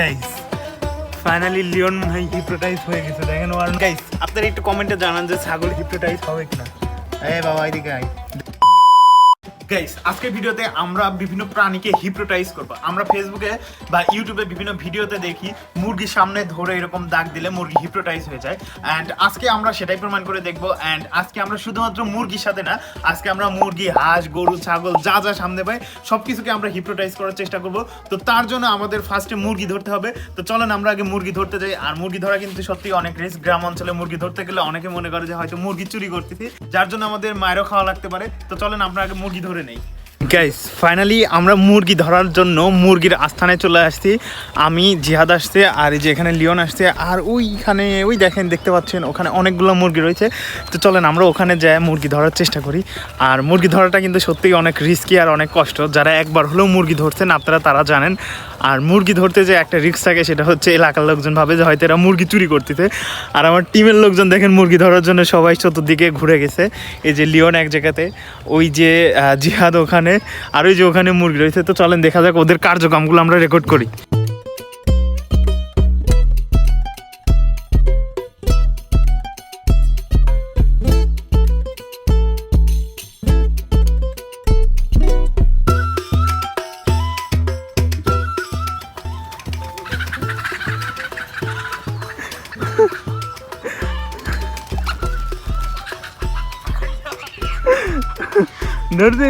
Guys finally Leon ভাই hypnotise হয়ে গেছে। দেখেন ওয়ার গাইস আপনারা একটু কমেন্টে জানান যে ছাগল হিপ্রোটাইজ হবে কিনা। এ বাবা, এদিকে আয়। গাইস আজকের ভিডিওতে আমরা বিভিন্ন প্রাণীকে হিপ্নোটাইজ করব। আমরা ফেসবুকে বা ইউটিউবে বিভিন্ন ভিডিওতে দেখি, মুরগির সামনে ধরে এরকম দাগ দিলে মুরগি হিপ্নোটাইজ হয়ে যায়। অ্যান্ড আজকে আমরা সেটাই প্রমাণ করে দেখব। অ্যান্ড আজকে আমরা শুধুমাত্র মুরগির সাথে না, আজকে আমরা মুরগি, হাঁস, গরু, ছাগল, যা যা সামনে পাই সব কিছুকে আমরা হিপ্নোটাইজ করার চেষ্টা করব। তো তার জন্য আমাদের ফার্স্টে মুরগি ধরতে হবে। তো চলেন আমরা আগে মুরগি ধরতে যাই। আর মুরগি ধরা কিন্তু সত্যি অনেক রিস্ক গ্রাম অঞ্চলে মুরগি ধরতে গেলে অনেকে মনে করে যে হয়তো মুরগি চুরি করতেছি। যার জন্য আমাদের মায়েরও খাওয়া লাগতে পারে। তো চলেন আমরা আগে মুরগি ধরে নেই গাইস ফাইনালি আমরা মুরগি ধরার জন্য মুরগির আস্থানে চলে আসছি। আমি জিহাদ আসছে, আর এই যে এখানে লিওন আসছে, আর ওইখানে, ওই দেখেন, দেখতে পাচ্ছেন, ওখানে অনেকগুলো মুরগি রয়েছে। তো চলেন, আমরা ওখানে যাই মুরগি ধরার চেষ্টা করি। আর মুরগি ধরাটা কিন্তু সত্যিই অনেক রিস্কি আর অনেক কষ্ট। যারা একবার হলেও মুরগি ধরছেন, আপনারা তারা জানেন। আর মুরগি ধরতে যে একটা রিস্ক থাকে, সেটা হচ্ছে এলাকার লোকজন ভাবে যে হয়তো এরা মুরগি চুরি করতেছে। আর আমার টিমের লোকজন দেখেন, মুরগি ধরার জন্য সবাই চতুর্দিকে ঘুরে গেছে। এই যে লিওন এক জায়গাতে, ওই যে জিহাদ ওখানে। আর ওই যে ওখানে মুরগি রয়েছে, তো চলেন দেখা যাক ওদের কার্যক্রমগুলো আমরা রেকর্ড করি। ধরতে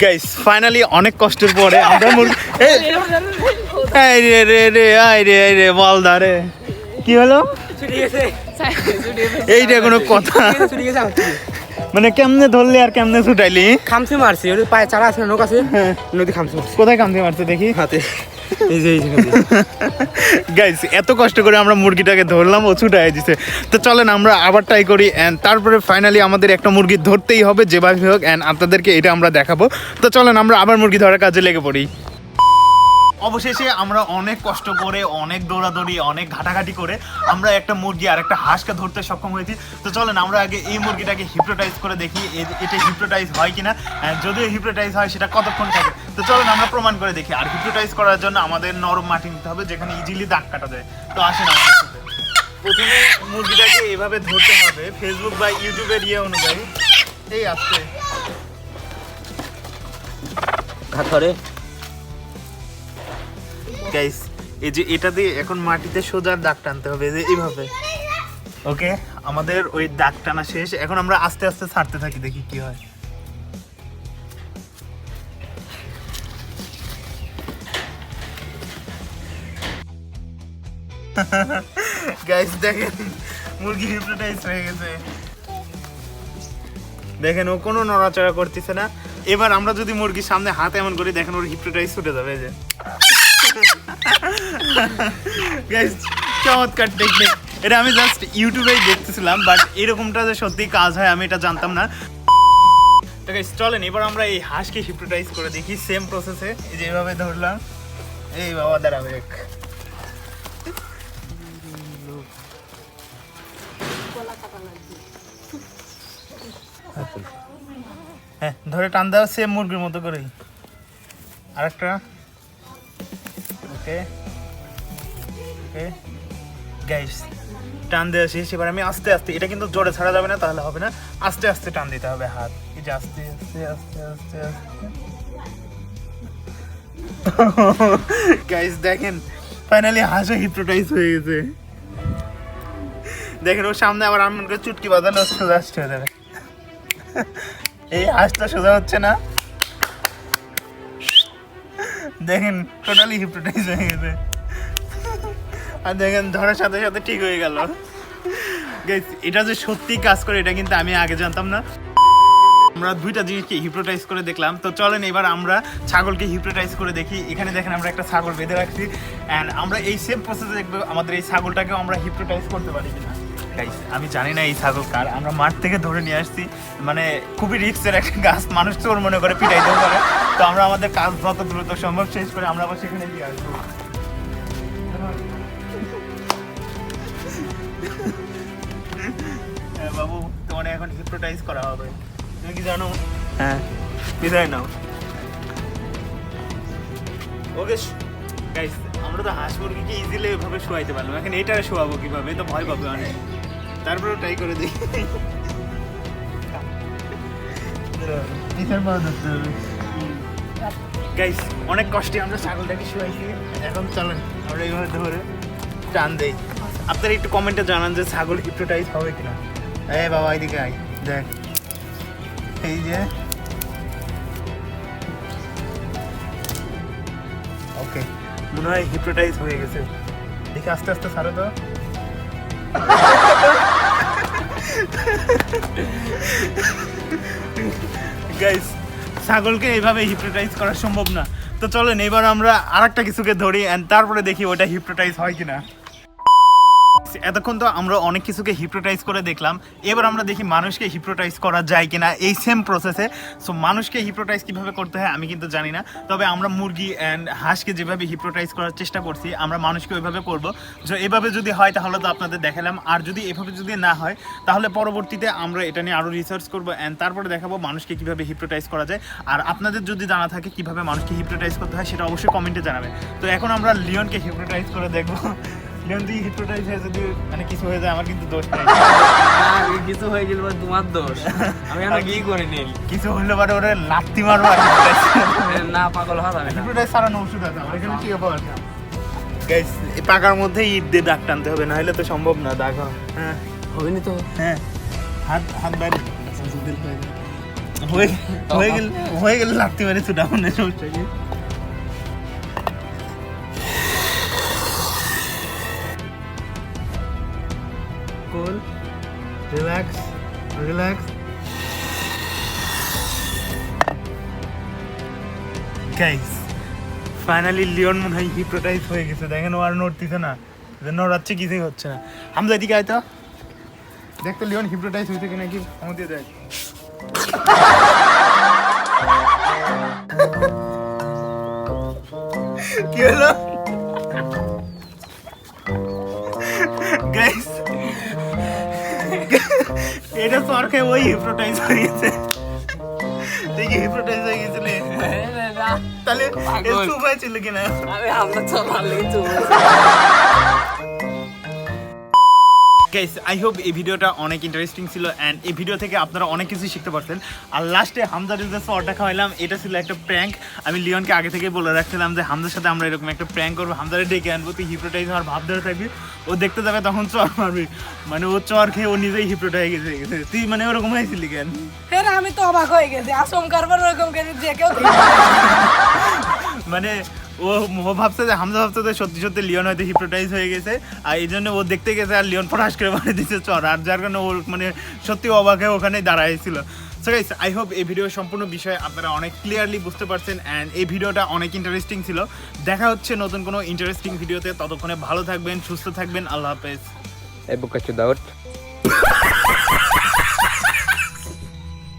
গাইস ফাইনালি অনেক কষ্টের পরে আমরা মুরগি এই, রে রে রে আই রে আই রে বল রে। কি হলো? এইটা কোনো কথা। মানে কেমনে ধরলি আর কেমনে ছুটাইলি? খামসি মারছি ওর পায়ে চারা আছে নৌকা আছে? নদী খামসি মারছি। কোথায় কামতে মারছে দেখি? হাতে। গাইস এত কষ্ট করে আমরা মুরগিটাকে ধরলাম ও ছুটাই দিছে। তো চলেন আমরা আবার ট্রাই করি অ্যান্ড তারপরে ফাইনালি আমাদের একটা মুরগি ধরতেই হবে যেভাবে হোক অ্যান্ড আপনাদেরকে এটা আমরা দেখাবো। তো চলেন আমরা আবার মুরগি ধরার কাজে লেগে পড়ি। অবশেষে আমরা অনেক কষ্ট করে, অনেক দৌড়াদৌড়ি, অনেক ঘাটাঘাটি করে আমরা একটা মুরগি আর একটা হাঁসকে ধরতে সক্ষম হয়েছি। তো চলেন আমরা আগে এই মুরগিটাকে হিপ্রোটাইজ করে দেখি এটা হিপ্নোটাইজ হয় কিনা। যদিও হিপ্রোটাইজ হয়, সেটা কতক্ষণ থাকে? তো চলেন আমরা প্রমাণ করে দেখি। আর হিপ্রোটাইজ করার জন্য আমাদের নরম মাটি নিতে হবে, যেখানে ইজিলি দাগ কাটা যায়। তো আসেন আমাদের। প্রথমে মুরগিটাকে এভাবে ধরতে হবে ফেসবুক বা ইউটিউবের ইয়ে অনুযায়ী। এই আসছে ঘাট গাইস এই যে এটা দিয়ে এখন মাটিতে সোজা দাগ টানতে হবে যে এইভাবে। ওকে আমাদের ওই দাগ টানা শেষ। এখন আমরা আস্তে আস্তে ছাড়তে থাকি, দেখি কি হয়। গাইস দেখেন, মুরগি হিপনোটাইজ হয়ে গেছে। দেখেন, ও কোনো নড়াচড়া করতেছে না। এবার আমরা যদি মুরগির সামনে হাত এমন করি, দেখেন ওর হিপনোটাইজ ছুটে যাবে যে। গাইস চমৎকার টেকনিক এটা আমি জাস্ট ইউটিউবেই দেখতেছিলাম বাট এরকমটা যে সত্যি কাজ হয়, আমি এটা জানতাম না। তো গাইস চলেন, এবার আমরা এই হাঁসকে হিপনোটাইজ করে দেখি সেম প্রসেসে এই যে ধরলাম। এই বাবা দাঁড়াবে এক হ্যাঁ ধরে টান দেওয়া সেম মুরগির মতো করেই। আরেকটা। ওকে। ওকে। গাইস টান দেওয়া শেষ এবার আমি আস্তে আস্তে, এটা কিন্তু জোরে ছাড়া যাবে না, তাহলে হবে না। আস্তে আস্তে টান দিতে হবে হাত। এই যে আস্তে আস্তে আস্তে আস্তে আস্তে। গাইস দেখেন ফাইনালি হাসে হিপ্নোটাইজ হয়ে গেছে। দেখেন, ওর সামনে আবার আমি করে চুটকি বাজানো সোজা আসতে হয়ে যাবে এই হাঁসটা সোজা হচ্ছে না। দেখেন টোটালি হিপ্নোটাইজ হয়ে গেছে। আর দেখেন, ধরার সাথে সাথে ঠিক হয়ে গেল। এটা যে সত্যি কাজ করে, এটা কিন্তু আমি আগে জানতাম না। আমরা দুইটা জিনিসকে হিপ্রোটাইজ করে দেখলাম। তো চলেন এবার আমরা ছাগলকে হিপ্রোটাইজ করে দেখি। এখানে দেখেন, আমরা একটা ছাগল বেঁধে রাখছি। অ্যান্ড আমরা এই সেম প্রসেসে দেখব, আমাদের এই ছাগলটাকেও আমরা হিপ্রোটাইজ করতে পারি কিনা। গাইস আমি জানি না এই ছাগল কার। আমরা মাঠ থেকে ধরে নিয়ে আসছি। মানে খুবই রিস্কের একটা গাছ মানুষ চোর মনে করে পিটাইতেও পারে। তো আমরা আমাদের কাজ যত দ্রুত সম্ভব শেষ করে আমরা আবার সেখানে দিয়ে আসব। হ্যাঁ বাবু তোমার এখন হিপ্নোটাইজ করা হবে। তুমি কি জানো? হ্যাঁ। বিদায় নাও। ওকে গাইস আমরা তো হাঁস মুরগিকে ইজিলি এভাবে শোয়াইতে পারলাম। এখন এটা শোয়াবো কীভাবে? তো ভয় পাবে অনেক। তারপরে ট্রাই করে দেখি। গাইস অনেক কষ্টে আমরা ছাগলটাকে শোয়াইছি। এখন চলেন আমরা এইভাবে ধরে টান দেই। আপনারা একটু কমেন্টে জানান যে ছাগল হিপ্নোটাইজ হবে কিনা। এই বাবা এদিকে আয় দেখ। এই যে। ওকে মনে হয় হিপ্রোটাইজ হয়ে গেছে। দেখি আস্তে আস্তে সারো তো। গাইস ছাগলকে এইভাবে হিপ্নোটাইজ করা সম্ভব না। তো চলেন, এবার আমরা আরেকটা কিছুকে ধরি অ্যান্ড তারপরে দেখি ওটা হিপ্রোটাইজ হয় কিনা। এতক্ষণ তো আমরা অনেক কিছুকে হিপ্রোটাইজ করে দেখলাম। এবার আমরা দেখি মানুষকে হিপ্রোটাইজ করা যায় কিনা এই সেম প্রসেসে সো মানুষকে হিপ্রোটাইজ কীভাবে করতে হয় আমি কিন্তু জানি না। তবে আমরা মুরগি অ্যান্ড হাঁসকে যেভাবে হিপ্রোটাইজ করার চেষ্টা করছি, আমরা মানুষকে ওইভাবে করব। যে এভাবে যদি হয় তাহলে তো আপনাদের দেখালাম। আর যদি এভাবে যদি না হয়, তাহলে পরবর্তীতে আমরা এটা নিয়ে আরও রিসার্চ করব অ্যান্ড তারপরে দেখাবো মানুষকে কীভাবে হিপ্রোটাইজ করা যায়। আর আপনাদের যদি জানা থাকে কীভাবে মানুষকে হিপ্রোটাইজ করতে হয়, সেটা অবশ্যই কমেন্টে জানাবেন তো এখন আমরা লিওনকে হিপ্রোটাইজ করে দেখব। হয়ে যদি মানে কিছু হয়ে যায় আমার কিন্তু দোষ নেই। কিছু হয়ে গেল তোমার দোষ। আমি এখন কি করে কিছু হলে পরে ওরে লাত্তি মারবো না পাগল হওয়া যাবে না। হিপ্নোটাইজ সারানো ওষুধ আছে এখানে কি ব্যাপার গাইস পাকার মধ্যে ইট দিয়ে দাগ টানতে হবে না হলে তো সম্ভব না দাগ। হ্যাঁ হবে না তো। হ্যাঁ। হাত হাত বাইরে। হয়ে হয়ে গেল হয়ে গেল লাত্তি মারে ছুটা মনে সমস্যা cool relax relax guys finally Leon মনে হয় হিপ্নোটাইজ হয়ে গেছে। দেখেন ও আর নড়তেছে না। নড়াচ্ছে কিছুই হচ্ছে না। হামজা, এদিকে আয় তো। দেখ তো লিওন হিপ্নোটাইজ হয়েছে কিনা কি? আমাদের দেখ। কি হলো? এটা সরকার ওই হিপ্রোটাইজ হয়ে গেছে। দেখি হিপ্রোটাইজ হয়ে গেছিলে? তাহলে পাগল। এর উপায় ছিল কিনা? আমি আমরা ভালো লেগে গাইস আই হোপ এই ভিডিওটা অনেক ইন্টারেস্টিং ছিল অ্যান্ড এই ভিডিও থেকে আপনারা অনেক কিছু শিখতে পারছেন। আর লাস্টে হামজার যে শর্টটা খাওয়াইলাম এটা ছিল একটা প্র্যাঙ্ক আমি লিওনকে আগে থেকে বলে রাখছিলাম যে হামজার সাথে আমরা এরকম একটা প্র্যাঙ্ক করব। হামজারে ডেকে আনব তুই হিপ্রোটাইজ হওয়ার ভাব ধরে থাকবি। ও দেখতে যাবে তখন চর মারবি। মানে ও চর খেয়ে ও নিজেই হিপ্রোটাইজ হয়ে গেছে। তুই মানে ওরকম হয়েছিলি কেন? হ্যাঁ আমি তো অবাক হয়ে গেছি। আচমকার পর ওরকম যে কেউ মানে ও ভাবছে যে, হামজা ভাবছে যে সত্যি সত্যি লিওন হয়তো হিপ্রোটাইজ হয়ে গেছে। আর এই জন্য ও দেখতে গেছে আর লিওন ফরাস করে মারে দিচ্ছে চর আর যার কারণে ওর মানে সত্যি অবাক ওখানে দাঁড়াইছিল সো গাইস আই হোপ এই ভিডিও সম্পূর্ণ বিষয়ে আপনারা অনেক ক্লিয়ারলি বুঝতে পারছেন অ্যান্ড এই ভিডিওটা অনেক ইন্টারেস্টিং ছিল। দেখা হচ্ছে নতুন কোনো ইন্টারেস্টিং ভিডিওতে ততক্ষণে ভালো থাকবেন, সুস্থ থাকবেন। আল্লাহ হাফেজ। এই বুকা চুদাউট